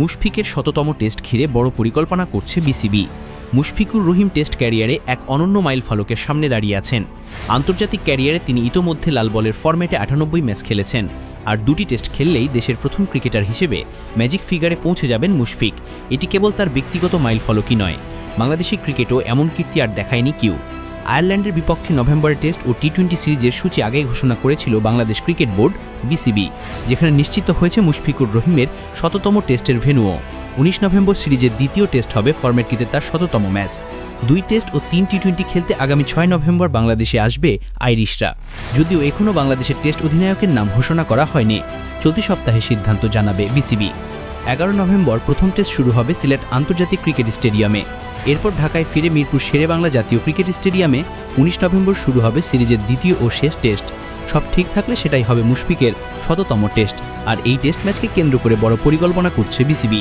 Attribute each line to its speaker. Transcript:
Speaker 1: মুশফিকের শততম টেস্ট ঘিরে বড় পরিকল্পনা করছে বিসিবি। মুশফিকুর রহিম টেস্ট ক্যারিয়ারে এক অনন্য মাইল ফলকের সামনে দাঁড়িয়ে আছেন। আন্তর্জাতিক ক্যারিয়ারে তিনি ইতোমধ্যে লাল বলের ফরম্যাটে আটানব্বই ম্যাচ খেলেছেন আর দুটি টেস্ট খেললেই দেশের প্রথম ক্রিকেটার হিসেবে ম্যাজিক ফিগারে পৌঁছে যাবেন মুশফিক। এটি কেবল তার ব্যক্তিগত মাইল ফলকই নয়। বাংলাদেশি ক্রিকেটও এমন কীর্তি আর দেখায়নি কেউ। আয়ারল্যান্ডের বিপক্ষে নভেম্বরের টেস্ট ও টি টোয়েন্টি সিরিজের সূচি আগেই ঘোষণা করেছিল বাংলাদেশ ক্রিকেট বোর্ড, বিসিবি, যেখানে নিশ্চিত হয়েছে মুশফিকুর রহিমের শততম টেস্টের ভেন্যুও উনিশ নভেম্বর সিরিজের দ্বিতীয় টেস্ট হবে ফরম্যাটটিতে তার শততম ম্যাচ। দুই টেস্ট ও তিন টি টোয়েন্টি খেলতে আগামী ছয় নভেম্বর বাংলাদেশে আসবে আইরিশরা। যদিও এখনও বাংলাদেশের টেস্ট অধিনায়কের নাম ঘোষণা করা হয়নি, চলতি সপ্তাহে সিদ্ধান্ত জানাবে বিসিবি। এগারো নভেম্বর প্রথম টেস্ট শুরু হবে সিলেট আন্তর্জাতিক ক্রিকেট স্টেডিয়ামে। এরপর ঢাকায় ফিরে মিরপুর শেরে বাংলা জাতীয় ক্রিকেট স্টেডিয়ামে উনিশ নভেম্বর শুরু হবে সিরিজের দ্বিতীয় ও শেষ টেস্ট। সব ঠিক থাকলে সেটাই হবে মুশফিকের শততম টেস্ট। আর এই টেস্ট ম্যাচকে কেন্দ্র করে বড় পরিকল্পনা করছে বিসিবি।